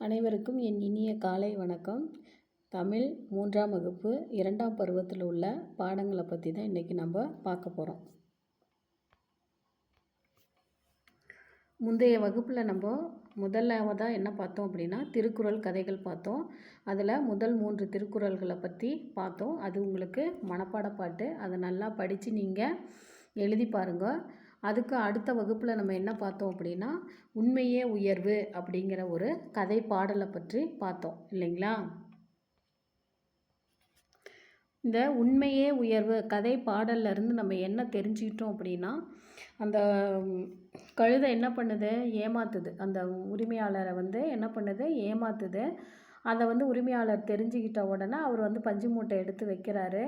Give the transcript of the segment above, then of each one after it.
அனைவருக்கும் என் இனிய காலை வணக்கம். தமிழ் மூன்றாம் வகுப்பு இரண்டாம் பருவத்தில் உள்ள பாடங்களை பற்றி தான் இன்றைக்கி நம்ம பார்க்க போகிறோம் முந்தைய வகுப்பில் நம்ம முதலாவதாக என்ன பார்த்தோம் அப்படின்னா திருக்குறள் கதைகள் பார்த்தோம். அதில் முதல் மூன்று திருக்குறள்களை பற்றி பார்த்தோம். அது உங்களுக்கு மனப்பாட பாட்டு. அதை நல்லா படித்து நீங்கள் எழுதி பாருங்கள் அதுக்கு அடுத்த வகுப்பில் நம்ம என்ன பார்த்தோம் அப்படின்னா உண்மையே உயர்வு அப்படிங்கிற ஒரு கதை பாடலை பற்றி பார்த்தோம் இல்லைங்களா? இந்த உண்மையே உயர்வு கதை பாடல்ல இருந்து நம்ம என்ன தெரிஞ்சுக்கிட்டோம் அப்படின்னா அந்த கழுதை என்ன பண்ணுது? ஏமாத்துது. அந்த உரிமையாளரை வந்து என்ன பண்ணுது? ஏமாத்துது. அதை வந்து உரிமையாளர் தெரிஞ்சுக்கிட்ட உடனே அவர் வந்து பஞ்சு மூட்டை எடுத்து வைக்கிறாரு.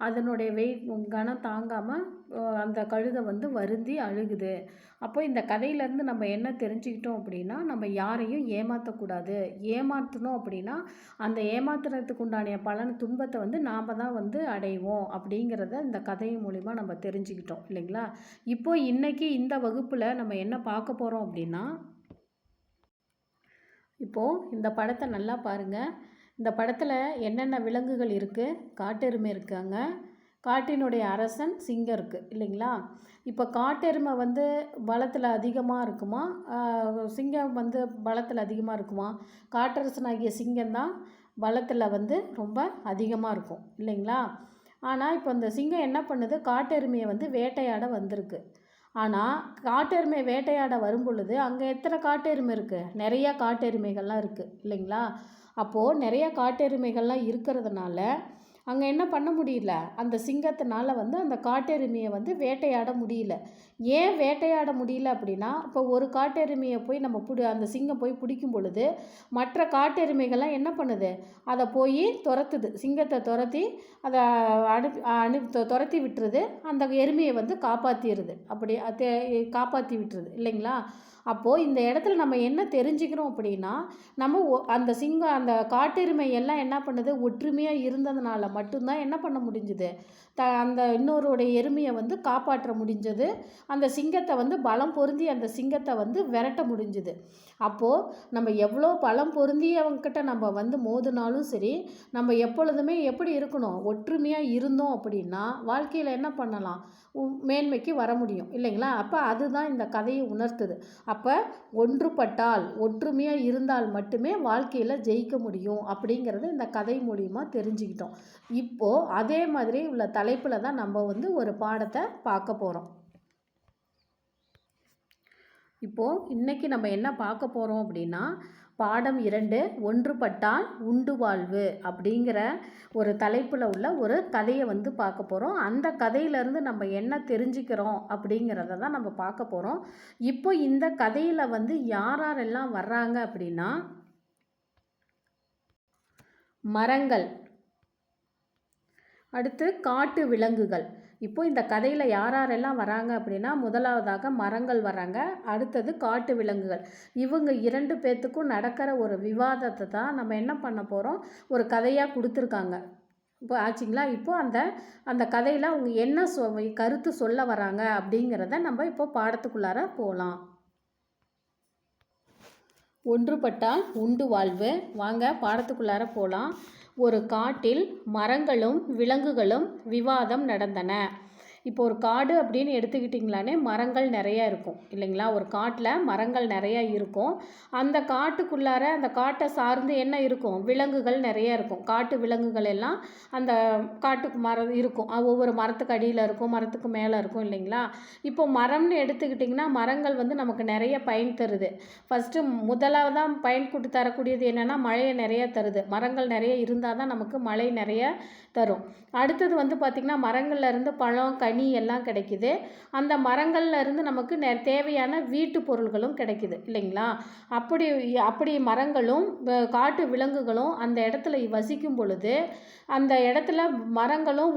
அதனுடைய வெயிட் கனம் தாங்காமல் அந்த கழுதை வந்து வருந்தி அழுகுது. அப்போ இந்த கதையிலேருந்து நம்ம என்ன தெரிஞ்சுக்கிட்டோம் அப்படின்னா நம்ம யாரையும் ஏமாற்றக்கூடாது ஏமாற்றணும் அப்படின்னா அந்த ஏமாத்துறதுக்கு உண்டான பலன் துன்பத்தை வந்து நாம் தான் வந்து அடைவோம் அப்படிங்கிறத இந்த கதை மூலிமா நம்ம தெரிஞ்சுக்கிட்டோம் இல்லைங்களா? இப்போ இன்றைக்கி இந்த வகுப்பில் நம்ம என்ன பார்க்க போகிறோம் அப்படின்னா இப்போது இந்த படத்தை நல்லா பாருங்கள் இந்த படத்தில் என்னென்ன விலங்குகள் இருக்குது காட்டெருமை இருக்காங்க. காட்டினுடைய அரசன் சிங்கம் இருக்குது இல்லைங்களா? இப்போ காட்டெருமை வந்து பலத்தில் அதிகமாக இருக்குமா? சிங்கம் வந்து பலத்தில் அதிகமாக இருக்குமா? காட்டரசனாகிய சிங்கம் தான் பலத்தில் வந்து ரொம்ப அதிகமாக இருக்கும் இல்லைங்களா? ஆனால் இப்போ இந்த சிங்கம் என்ன பண்ணுது? காட்டெருமையை வந்து வேட்டையாட வந்திருக்கு. ஆனால் காட்டெருமை வேட்டையாட வரும் பொழுது அங்கே எத்தனை காட்டெருமை இருக்குது நிறையா காட்டெருமைகள்லாம் இருக்குது இல்லைங்களா? அப்போது நிறையா காட்டெருமைகள்லாம் இருக்கிறதுனால அங்கே என்ன பண்ண முடியல? அந்த சிங்கத்தினால வந்து அந்த காட்டெருமையை வந்து வேட்டையாட முடியல. ஏன் வேட்டையாட முடியல அப்படின்னா இப்போ ஒரு காட்டெருமையை போய் நம்ம பிடி அந்த சிங்கம் போய் பிடிக்கும் பொழுது மற்ற காட்டெருமைகள்லாம் என்ன பண்ணுது? அதை போய் துரத்துது. சிங்கத்தை துரத்தி அதை அனு அனு துரத்தி விட்டுருது. அந்த எருமையை வந்து காப்பாற்றிடுது அப்படி காப்பாற்றி விட்டுருது. இல்லைங்களா? அப்போது இந்த இடத்துல நம்ம என்ன தெரிஞ்சுக்கிறோம் அப்படின்னா நம்ம அந்த சிங்கம் அந்த காட்டெருமை எல்லாம் என்ன பண்ணுது? ஒற்றுமையாக இருந்ததுனால மட்டும்தான் என்ன பண்ண முடிஞ்சுது? த அந்த இன்னொருடைய எருமையை வந்து காப்பாற்ற முடிஞ்சது. அந்த சிங்கத்தை வந்து பலம் பொருந்தி அந்த சிங்கத்தை வந்து விரட்ட முடிஞ்சுது. அப்போது நம்ம எவ்வளோ பலம் பொருந்தியவங்கக்கிட்ட நம்ம வந்து மோதினாலும் சரி நம்ம எப்பொழுதுமே எப்படி இருக்கணும்? ஒற்றுமையாக இருந்தோம் அப்படின்னா வாழ்க்கையில் என்ன பண்ணலாம்? மேன்மைக்கு வர முடியும். இல்லைங்களா? அப்போ அதுதான் இந்த கதையை உணர்த்துது. அப்போ ஒன்றுபட்டால் ஒற்றுமையாக இருந்தால் மட்டுமே வாழ்க்கையில் ஜெயிக்க முடியும் அப்படிங்கிறத இந்த கதை மூலியமாக தெரிஞ்சுக்கிட்டோம். இப்போது அதே மாதிரி உள்ள தலைப்பில் தான் நம்ம வந்து ஒரு பாடத்தை பார்க்க போகிறோம் இப்போது இன்றைக்கி நம்ம என்ன பார்க்க போகிறோம் அப்படின்னா பாடம் இரண்டு ஒன்றுபட்டால் உண்டு வாழ்வு அப்படிங்கிற ஒரு தலைப்பில் உள்ள ஒரு கதையை வந்து பார்க்க போகிறோம் அந்த கதையிலேருந்து நம்ம என்ன தெரிஞ்சுக்கிறோம் அப்படிங்கிறத தான் நம்ம பார்க்க போகிறோம் இப்போ இந்த கதையில் வந்து யாரெல்லாம் வர்றாங்க அப்படின்னா மரங்கள். அடுத்து காட்டு விலங்குகள். இப்போ இந்த கதையில் யார் யாரெல்லாம் வராங்க அப்படின்னா முதலாவதாக மரங்கள் வராங்க. அடுத்தது காட்டு விலங்குகள். இவங்க இரண்டு பேர்த்துக்கும் நடக்கிற ஒரு விவாதத்தை தான் நம்ம என்ன பண்ண போகிறோம் ஒரு கதையாக கொடுத்துருக்காங்க. இப்போ ஆச்சுங்களா? இப்போது அந்த அந்த கதையில் அவங்க என்ன சொ கருத்து சொல்ல வராங்க அப்படிங்கிறத நம்ம இப்போ பாடத்துக்குள்ளார போகலாம் ஒன்றுபட்டால் உண்டு வாழ்வு. வாங்க பாடத்துக்குள்ளார போகலாம் ஒரு காட்டில் மரங்களும் விலங்குகளும் விவாதம் நடந்தன. இப்போ ஒரு காடு அப்படின்னு எடுத்துக்கிட்டிங்களானே மரங்கள் நிறையா இருக்கும் இல்லைங்களா? ஒரு காட்டில் மரங்கள் நிறையா இருக்கும். அந்த காட்டுக்குள்ளார அந்த காட்டை சார்ந்து என்ன இருக்கும்? விலங்குகள் நிறையா இருக்கும். காட்டு விலங்குகள் எல்லாம் அந்த காட்டுக்கு மரம் இருக்கும். ஒவ்வொரு மரத்துக்கு அடியில் இருக்கும் மரத்துக்கு மேலே இருக்கும் இல்லைங்களா? இப்போ மரம்னு எடுத்துக்கிட்டிங்கன்னா மரங்கள் வந்து நமக்கு நிறைய பயன் தருது. ஃபஸ்ட்டு முதலாவதாக பயன் கொடுத்து தரக்கூடியது என்னென்னா மழையை நிறைய தருது. மரங்கள் நிறைய இருந்தால் தான் நமக்கு மழை நிறைய தரும். அடுத்தது வந்து பார்த்திங்கன்னா மரங்கள்லேருந்து பழம் கனி எல்லாம் கிடைக்கிது. அந்த மரங்கள்ல இருந்து நமக்கு நெ தேவையான வீட்டு பொருள்களும் கிடைக்கிது இல்லைங்களா? அப்படி அப்படி மரங்களும் காட்டு விலங்குகளும் அந்த இடத்துல வசிக்கும் பொழுது அந்த இடத்துல மரங்களும்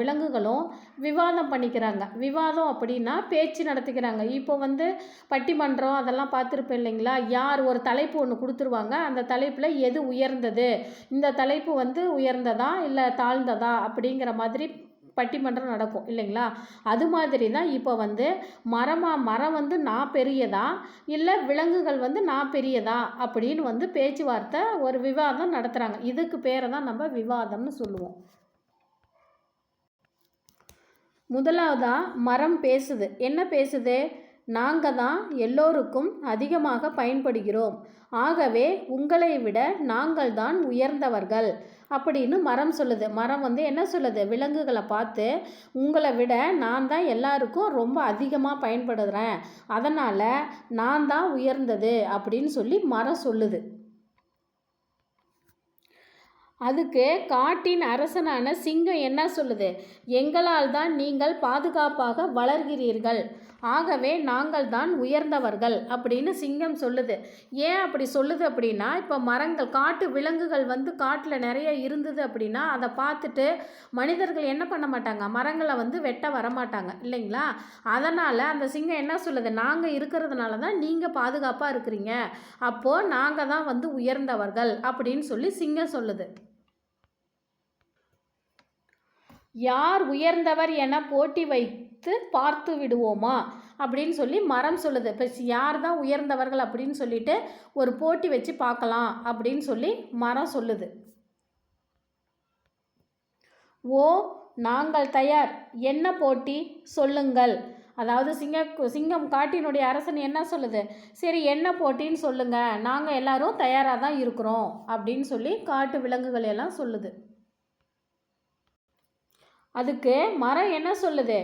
விலங்குகளும் விவாதம் பண்ணிக்கிறாங்க. விவாதம் அப்படின்னா பேச்சு நடத்திக்கிறாங்க. இப்போ வந்து பட்டிமன்றம் அதெல்லாம் பார்த்துருப்பேன் இல்லைங்களா? யார் ஒரு தலைப்பு ஒன்று கொடுத்துருவாங்க அந்த தலைப்பில் எது உயர்ந்தது? இந்த தலைப்பு வந்து உயர்ந்ததா இல்லை தாழ்ந்ததா அப்படிங்கிற மாதிரி பட்டிமன்றம் நடக்கும் இல்லைங்களா? அது மாதிரி தான் இப்போ வந்து மரமாக மரம் வந்து நான் பெரியதா? இல்லை விலங்குகள் வந்து நான் பெரியதா? அப்படின்னு வந்து பேச்சுவார்த்தை ஒரு விவாதம் நடத்துகிறாங்க இதுக்கு பேரை தான் நம்ம விவாதம்னு சொல்லுவோம். முதலாவதாக மரம் பேசுது. என்ன பேசுது? நாங்கள் தான் எல்லோருக்கும் அதிகமாக பயன்படுகிறோம். ஆகவே உங்களை விட நாங்கள் தான் உயர்ந்தவர்கள். அப்படின்னு மரம் சொல்லுது. மரம் வந்து என்ன சொல்லுது? விலங்குகளை பார்த்து உங்களை விட நான் தான் எல்லாருக்கும் ரொம்ப அதிகமாக பயன்படுறேன். அதனால் நான் தான் உயர்ந்தது. அப்படின்னு சொல்லி மரம் சொல்லுது. அதுக்கு காட்டின் அரசனான சிங்கம் என்ன சொல்லுது? எங்களால் தான் நீங்கள் பாதுகாப்பாக வளர்கிறீர்கள். ஆகவே நாங்கள் தான் உயர்ந்தவர்கள் அப்படின்னு சிங்கம் சொல்லுது. ஏன் அப்படி சொல்லுது அப்படின்னா இப்போ மரங்கள் காட்டு விலங்குகள் வந்து காட்டில் நிறைய இருந்தது அப்படின்னா அதை பார்த்துட்டு மனிதர்கள் என்ன பண்ண மாட்டாங்க? மரங்களை வந்து வெட்ட வரமாட்டாங்க இல்லைங்களா? அதனால் அந்த சிங்கம் என்ன சொல்லுது? நாங்கள் இருக்கிறதுனால தான் நீங்கள் பாதுகாப்பாக இருக்கிறீங்க. அப்போது நாங்கள் தான் வந்து உயர்ந்தவர்கள் அப்படின்னு சொல்லி சிங்கம் சொல்லுது. யார் உயர்ந்தவர் என போட்டி வைத்து பார்த்து விடுவோமா? அப்படின்னு சொல்லி மரம் சொல்லுது. இப்போ யார் தான் உயர்ந்தவர்கள் அப்படின்னு சொல்லிட்டு ஒரு போட்டி வச்சு பார்க்கலாம் அப்படின்னு சொல்லி மரம் சொல்லுது. ஓ நாங்கள் தயார். என்ன போட்டி? சொல்லுங்கள். அதாவது சிங்க சிங்கம் காட்டினுடைய அரசன் என்ன சொல்லுது? சரி என்ன போட்டின்னு சொல்லுங்கள் நாங்கள் எல்லாரும் தயாராக தான் இருக்கிறோம் அப்படின்னு சொல்லி காட்டு விலங்குகள் எல்லாம் சொல்லுது. அதுக்கு மரம் என்ன சொல்லுது?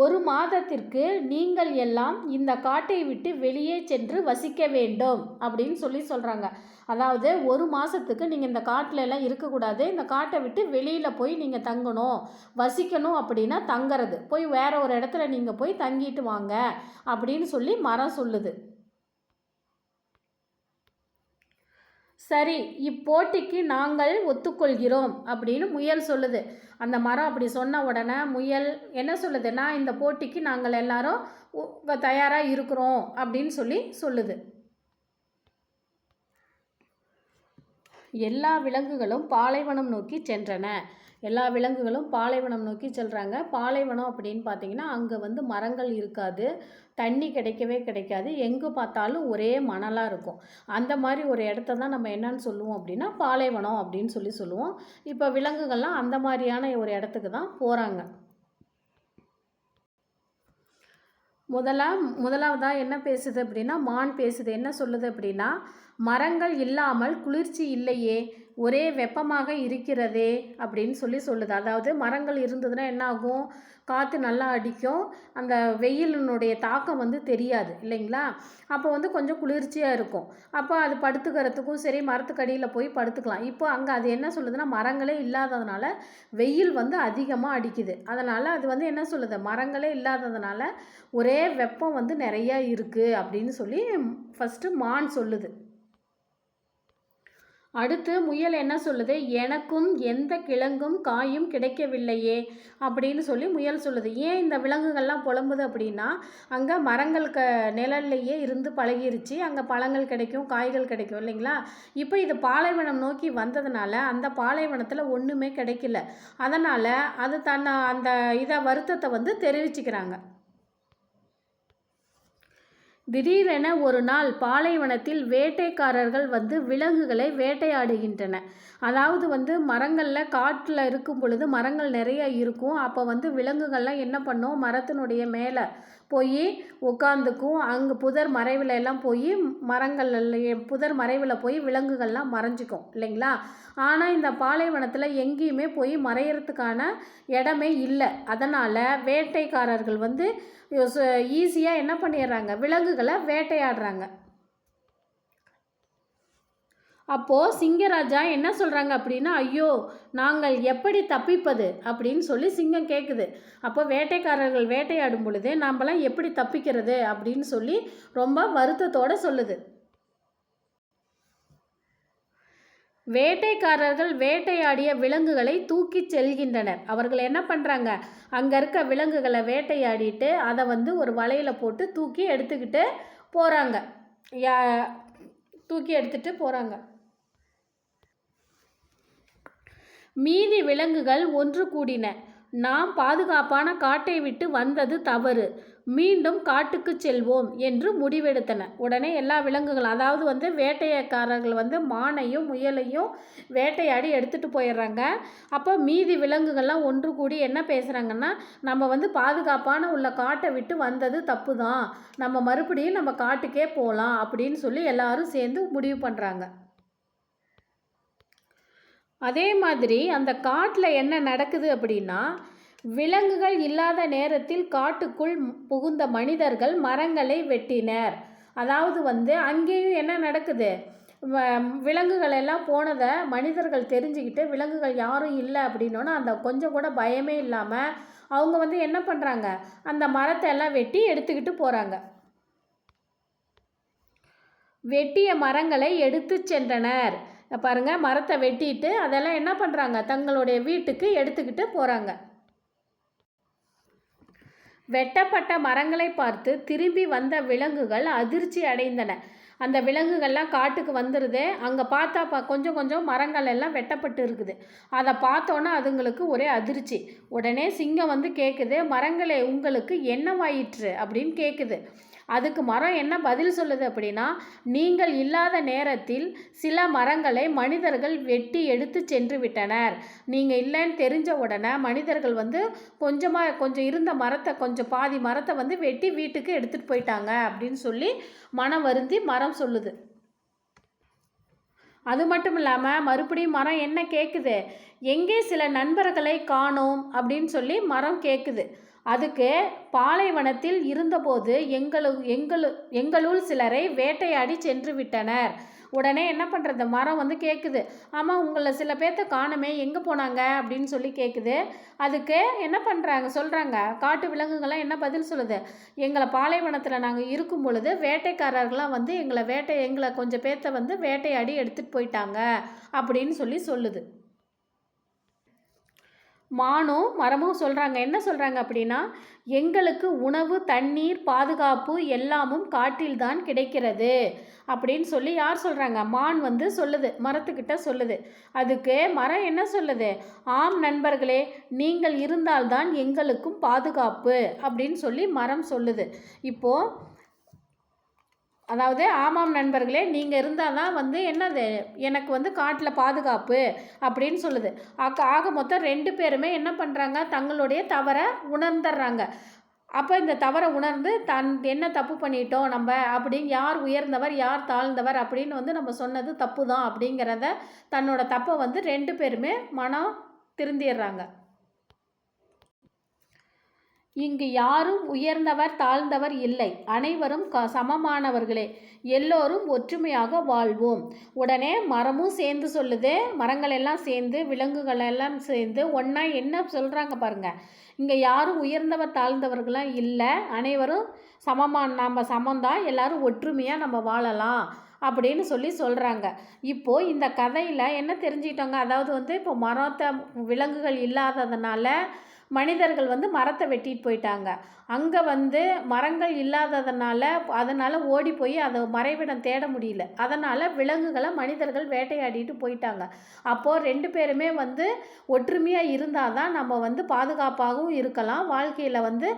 ஒரு மாதத்திற்கு நீங்கள் எல்லாம் இந்த காட்டை விட்டு வெளியே சென்று வசிக்க வேண்டும் அப்படின்னு சொல்லி சொல்கிறாங்க அதாவது ஒரு மாதத்துக்கு நீங்கள் இந்த காட்டில் எல்லாம் இருக்கக்கூடாது. இந்த காட்டை விட்டு வெளியில் போய் நீங்கள் தங்கணும். வசிக்கணும் அப்படின்னா தங்குறது. போய் வேற ஒரு இடத்துல நீங்கள் போய் தங்கிட்டு வாங்க அப்படின்னு சொல்லி மரம் சொல்லுது. சரி இப்போட்டிக்கு நாங்கள் ஒத்துக்கொள்கிறோம் அப்படின்னு முயல் சொல்லுது. அந்த மரம் அப்படி சொன்ன உடனே முயல் என்ன சொல்லுதுன்னா இந்த போட்டிக்கு நாங்கள் எல்லாரும் தயாராக இருக்கிறோம் அப்படின்னு சொல்லி சொல்லுது. எல்லா விலங்குகளும் பாலைவனம் நோக்கி சென்றன. எல்லா விலங்குகளும் பாலைவனம் நோக்கி செல்கிறாங்க பாலைவனம் அப்படின்னு பார்த்தீங்கன்னா அங்கே வந்து மரங்கள் இருக்காது. தண்ணி கிடைக்கவே கிடைக்காது. எங்கே பார்த்தாலும் ஒரே மணலாக இருக்கும். அந்த மாதிரி ஒரு இடத்த தான் நம்ம என்னன்னு சொல்லுவோம் அப்படின்னா பாலைவனம் அப்படின்னு சொல்லி சொல்லுவோம். இப்போ விலங்குகள்லாம் அந்த மாதிரியான ஒரு இடத்துக்கு தான் போகிறாங்க முதலா முதலாவதாக என்ன பேசுது அப்படின்னா மான் பேசுது. என்ன சொல்லுது அப்படின்னா மரங்கள் இல்லாமல் குளிர்ச்சி இல்லையே. ஒரே வெப்பமாக இருக்கிறதே அப்படின்னு சொல்லி சொல்லுது. அதாவது மரங்கள் இருந்ததுன்னா என்ன ஆகும் காற்று நல்லா அடிக்கும். அந்த வெயிலினுடைய தாக்கம் வந்து தெரியாது இல்லைங்களா? அப்போ வந்து கொஞ்சம் குளிர்ச்சியாக இருக்கும். அப்போ அது படுத்துக்கிறதுக்கும் சரி மரத்துக்கடியில் போய் படுத்துக்கலாம். இப்போ அங்கே அது என்ன சொல்லுதுன்னா மரங்களே இல்லாததுனால வெயில் வந்து அதிகமாக அடிக்குது. அதனால் அது வந்து என்ன சொல்லுது? மரங்களே இல்லாததுனால ஒரே வெப்பம் வந்து நிறையா இருக்குது அப்படின்னு சொல்லி ஃபஸ்ட்டு மான் சொல்லுது. அடுத்து முயல் என்ன சொல்லுது? எனக்கும் எந்த கிழங்கும் காயும் கிடைக்கவில்லையே அப்படின்னு சொல்லி முயல் சொல்லுது. ஏன் இந்த விலங்குகள்லாம் புலம்புது அப்படின்னா அங்கே மரங்கள் க நிழல்லையே இருந்து பழகிருச்சு. அங்கே பழங்கள் கிடைக்கும் காய்கள் கிடைக்கும் இல்லைங்களா? இப்போ இது பாலைவனம் நோக்கி வந்ததுனால அந்த பாலைவனத்தில் ஒன்றுமே கிடைக்கல. அதனால் அது தன்னை அந்த இதை வருத்தத்தை வந்து தெரிவிச்சுக்கிறாங்க. திடீரென ஒரு நாள் பாலைவனத்தில் வேட்டைக்காரர்கள் வந்து விலங்குகளை வேட்டையாடுகின்றன. அதாவது வந்து மரங்களில் காட்டில் இருக்கும் பொழுது மரங்கள் நிறைய இருக்கும். அப்போ வந்து விலங்குகள்லாம் என்ன பண்ணும்? மரத்தினுடைய மேலே போய் உட்காந்துக்கும் அங்கே புதர் மறைவில் எல்லாம் போய் மரங்கள் புதர் மறைவில் போய் விலங்குகள்லாம் மறைஞ்சிக்கும் இல்லைங்களா? ஆனால் இந்த பாலைவனத்தில் எங்கேயுமே போய் மறையிறதுக்கான இடமே இல்லை. அதனால் வேட்டைக்காரர்கள் வந்து ஈஸியாக என்ன பண்ணிடுறாங்க? விலங்குகளை வேட்டையாடுறாங்க. அப்போது சிங்கராஜா என்ன சொல்கிறாங்க அப்படின்னா ஐயோ நாங்கள் எப்படி தப்பிப்பது? அப்படின்னு சொல்லி சிங்கம் கேட்குது அப்போ வேட்டைக்காரர்கள் வேட்டையாடும் பொழுது நாம்பளாம் எப்படி தப்பிக்கிறது அப்படின்னு சொல்லி ரொம்ப வருத்தத்தோடு சொல்லுது. வேட்டைக்காரர்கள் வேட்டையாடிய விலங்குகளை தூக்கி செல்கின்றனர். அவர்கள் என்ன பண்ணுறாங்க அங்கே இருக்க விலங்குகளை வேட்டையாடிட்டு அதை வந்து ஒரு வலையில் போட்டு தூக்கி எடுத்துக்கிட்டு போகிறாங்க யா தூக்கி எடுத்துகிட்டு போகிறாங்க மீதி விலங்குகள் ஒன்று கூடின. நாம் பாதுகாப்பான காட்டை விட்டு வந்தது தவறு. மீண்டும் காட்டுக்கு செல்வோம் என்று முடிவெடுத்தன. உடனே எல்லா விலங்குகள் அதாவது வந்து வேட்டையக்காரர்கள் வந்து மானையும் முயலையும் வேட்டையாடி எடுத்துகிட்டு போயிடுறாங்க. அப்போ மீதி விலங்குகள்லாம் ஒன்று கூடி என்ன பேசுகிறாங்கன்னா நம்ம வந்து பாதுகாப்பான உள்ள காட்டை விட்டு வந்தது தப்பு தான் நம்ம மறுபடியும் நம்ம காட்டுக்கே போகலாம் அப்படின்னு சொல்லி எல்லாரும் சேர்ந்து முடிவு பண்ணுறாங்க அதே மாதிரி அந்த காட்டில் என்ன நடக்குது அப்படின்னா விலங்குகள் இல்லாத நேரத்தில் காட்டுக்குள் புகுந்த மனிதர்கள் மரங்களை வெட்டினர். அதாவது வந்து அங்கேயும் என்ன நடக்குது? விலங்குகள் எல்லாம் போனதை மனிதர்கள் தெரிஞ்சுக்கிட்டு விலங்குகள் யாரும் இல்லை அப்படின்னோன்னா அந்த கொஞ்சம் கூட பயமே இல்லாமல் அவங்க வந்து என்ன பண்ணுறாங்க அந்த மரத்தை எல்லாம் வெட்டி எடுத்துக்கிட்டு போகிறாங்க வெட்டிய மரங்களை எடுத்து சென்றனர். பாருங்கள் மரத்தை வெட்டிட்டு அதெல்லாம் என்ன பண்ணுறாங்க தங்களுடைய வீட்டுக்கு எடுத்துக்கிட்டு போகிறாங்க வெட்டப்பட்ட மரங்களை பார்த்து திரும்பி வந்த விலங்குகள் அதிர்ச்சி அடைந்தன. அந்த விலங்குகள்லாம் காட்டுக்கு வந்துடுது அங்கே பார்த்தா பா கொஞ்சம் கொஞ்சம் மரங்கள் எல்லாம் வெட்டப்பட்டு இருக்குது. அதை பார்த்தோன்னா அதுங்களுக்கு ஒரே அதிர்ச்சி. உடனே சிங்கம் வந்து கேட்குது மரங்களே உங்களுக்கு என்னவாயிற்று? அப்படின்னு கேட்குது அதுக்கு மரம் என்ன பதில் சொல்லுது அப்படின்னா நீங்கள் இல்லாத நேரத்தில் சில மரங்களை மனிதர்கள் வெட்டி எடுத்து சென்று விட்டனர். நீங்கள் இல்லைன்னு தெரிஞ்ச உடனே மனிதர்கள் வந்து கொஞ்சமாக கொஞ்சம் இருந்த மரத்தை கொஞ்சம் பாதி மரத்தை வந்து வெட்டி வீட்டுக்கு எடுத்துகிட்டு போயிட்டாங்க. அப்படின்னு சொல்லி மனம் வருந்தி மரம் சொல்லுது. அது மட்டும் இல்லாமல் மறுபடியும் மரம் என்ன கேட்குது எங்கே சில நண்பர்களை காணோம் அப்படின்னு சொல்லி மரம் கேட்குது அதுக்கு பாலைவனத்தில் இருந்தபோது எங்களு எங்களு எங்களுள் சிலரை வேட்டையாடி சென்று விட்டனர். உடனே என்ன பண்ணுறது மரம் வந்து கேட்குது ஆமாம் உங்களை சில பேர்த்த காணுமே. எங்கே போனாங்க? அப்படின்னு சொல்லி கேட்குது அதுக்கு என்ன பண்ணுறாங்க சொல்கிறாங்க காட்டு விலங்குகள்லாம் என்ன பதில் சொல்லுது? எங்களை பாலைவனத்தில் நாங்கள் இருக்கும் பொழுது வேட்டைக்காரர்கள்லாம் வந்து எங்களை வேட்டை எங்களை கொஞ்சம் பேர்த்த வந்து வேட்டையாடி எடுத்துகிட்டு போயிட்டாங்க. அப்படின்னு சொல்லி சொல்லுது. மானும் மரமும் சொல்கிறாங்க என்ன சொல்கிறாங்க அப்படின்னா எங்களுக்கு உணவு தண்ணீர் பாதுகாப்பு எல்லாமும் காட்டில்தான் கிடைக்கிறது அப்படின்னு சொல்லி யார் சொல்கிறாங்க மான் வந்து சொல்லுது மரத்துக்கிட்ட சொல்லுது. அதுக்கு மரம் என்ன சொல்லுது? ஆம் நண்பர்களே நீங்கள் இருந்தால்தான் எங்களுக்கும் பாதுகாப்பு அப்படின்னு சொல்லி மரம் சொல்லுது. இப்போது அதாவது ஆமாம் நண்பர்களே நீங்கள் இருந்தால் தான் வந்து என்னது? எனக்கு வந்து காட்டில் பாதுகாப்பு அப்படின்னு சொல்லுது. ஆக ஆக மொத்தம் ரெண்டு பேருமே என்ன பண்ணுறாங்க தங்களுடைய தவறை உணர்ந்துடுறாங்க. அப்போ இந்த தவறை உணர்ந்து தன் என்ன தப்பு பண்ணிட்டோம் நம்ம அப்படின்னு யார் உயர்ந்தவர் யார் தாழ்ந்தவர் அப்படின்னு வந்து நம்ம சொன்னது தப்பு தான் அப்படிங்கிறத தன்னோட தப்பை வந்து ரெண்டு பேருமே மனம் திருந்திடுறாங்க. இங்கு யாரும் உயர்ந்தவர் தாழ்ந்தவர் இல்லை. அனைவரும் க சமமானவர்களே. எல்லோரும் ஒற்றுமையாக வாழ்வோம். உடனே மரமும் சேர்ந்து சொல்லுது. மரங்கள் எல்லாம் சேர்ந்து விலங்குகள் எல்லாம் சேர்ந்து ஒன்றா என்ன சொல்கிறாங்க பாருங்கள் இங்கே யாரும் உயர்ந்தவர் தாழ்ந்தவர்களாம் இல்லை. அனைவரும் சமமான நம்ம சமந்தான் எல்லோரும் ஒற்றுமையாக நம்ம வாழலாம் அப்படின்னு சொல்லி சொல்கிறாங்க இப்போது இந்த கதையில் என்ன தெரிஞ்சுக்கிட்டோங்க? அதாவது வந்து இப்போ மரத்தை விலங்குகள் இல்லாததுனால மனிதர்கள் வந்து மரத்தை வெட்டிட்டு போயிட்டாங்க. அங்கே வந்து மரங்கள் இல்லாததுனால அதனால் ஓடி போய் அதை மறைவிடம் தேட முடியல. அதனால் விலங்குகளை மனிதர்கள் வேட்டையாடிட்டு போயிட்டாங்க. அப்போது ரெண்டு பேருமே வந்து ஒற்றுமையாக இருந்தால் தான் நம்ம வந்து பாதுகாப்பாகவும் இருக்கலாம் வாழ்க்கையில் வந்து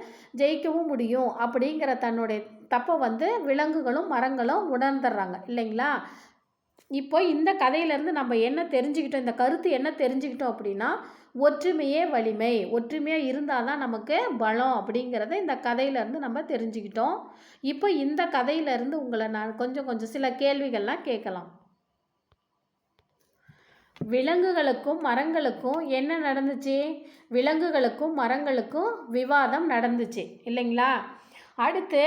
ஜெயிக்கவும் முடியும் அப்படிங்கிற தன்னுடைய தப்பை வந்து விலங்குகளும் மரங்களும் உணர்ந்துடுறாங்க. இல்லைங்களா? இப்போ இந்த கதையிலேருந்து நம்ம என்ன தெரிஞ்சுக்கிட்டோம் இந்த கருத்து என்ன தெரிஞ்சுக்கிட்டோம் அப்படின்னா ஒற்றுமையே வலிமை. ஒற்றுமையாக இருந்தால் தான் நமக்கு பலம் அப்படிங்கிறத இந்த கதையிலேருந்து நம்ம தெரிஞ்சுக்கிட்டோம். இப்போ இந்த கதையிலேருந்து உங்களை நான் கொஞ்சம் கொஞ்சம் சில கேள்விகள்லாம் கேட்கலாம். விலங்குகளுக்கும் மரங்களுக்கும் என்ன நடந்துச்சு? விலங்குகளுக்கும் மரங்களுக்கும் விவாதம் நடந்துச்சு இல்லைங்களா? அடுத்து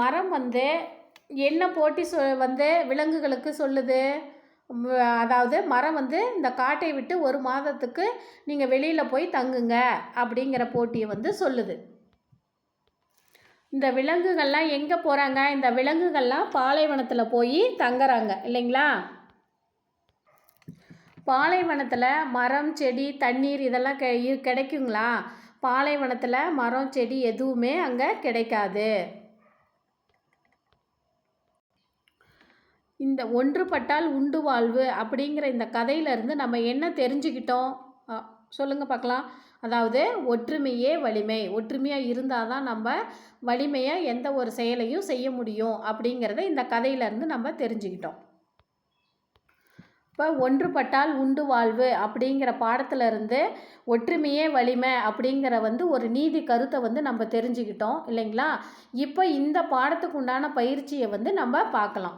மரம் வந்து என்ன போட்டி சொ வந்து விலங்குகளுக்கு சொல்லுது? அதாவது மரம் வந்து இந்த காட்டை விட்டு ஒரு மாதத்துக்கு நீங்கள் வெளியில் போய் தங்குங்க அப்படிங்கிற போட்டியை வந்து சொல்லுது. இந்த விலங்குகள்லாம் எங்கே போகிறாங்க இந்த விலங்குகள்லாம் பாலைவனத்தில் போய் தங்குறாங்க இல்லைங்களா? பாலைவனத்தில் மரம் செடி தண்ணீர் இதெல்லாம் கிடைக்குங்களா? பாலைவனத்தில் மரம் செடி எதுவுமே அங்கே கிடைக்காது. இந்த ஒன்றுபட்டால் உண்டு வாழ்வு அப்படிங்கிற இந்த கதையிலேருந்து நம்ம என்ன தெரிஞ்சுக்கிட்டோம்? சொல்லுங்கள் பார்க்கலாம். அதாவது ஒற்றுமையே வலிமை. ஒற்றுமையாக இருந்தால் தான் நம்ம வலிமையாக எந்த ஒரு செயலையும் செய்ய முடியும் அப்படிங்கிறத இந்த கதையிலேருந்து நம்ம தெரிஞ்சுக்கிட்டோம். இப்போ ஒன்றுபட்டால் உண்டு வாழ்வு அப்படிங்கிற பாடத்திலிருந்து ஒற்றுமையே வலிமை அப்படிங்கிற வந்து ஒரு நீதி கருத்தை வந்து நம்ம தெரிஞ்சுக்கிட்டோம் இல்லைங்களா? இப்போ இந்த பாடத்துக்கு உண்டான பயிற்சியை வந்து நம்ம பார்க்கலாம்.